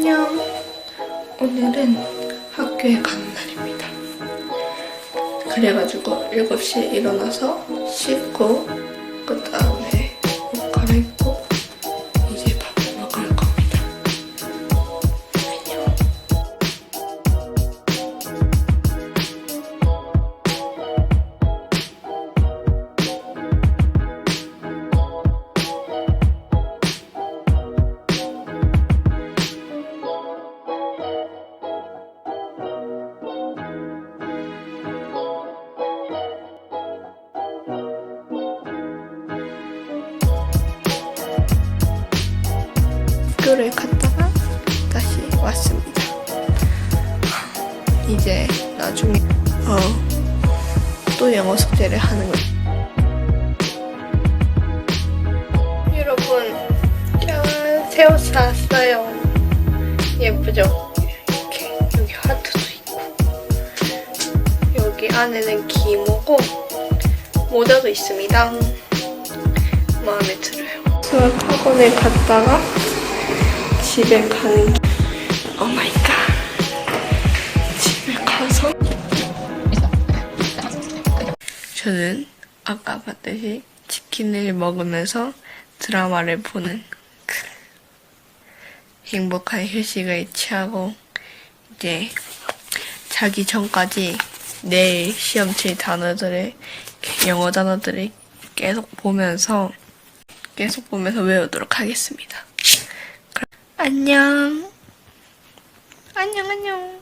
안녕. 오늘은 학교에 가는 날입니다. 그래가지고 7시에 일어나서 씻고 그 다음 학교를 갔다가 다시 왔습니다. 이제 나중에 어, 또 영어 숙제를 하는 거. 여러분, 짠, 새우 샀어요. 예쁘죠? 이렇게 여기 하트도 있고 여기 안에는 기모고 모자도 있습니다. 마음에 들어요. 수학 학원에 갔다가 집에 가는 길. 오 마이 갓. 집에 가서 저는 아까 봤듯이 치킨을 먹으면서 드라마를 보는 그 행복한 휴식을 취하고 이제 자기 전까지 내일 시험 칠 단어들을 영어 단어들을 계속 보면서 계속 보면서 외우도록 하겠습니다. 안녕. 안녕, 안녕.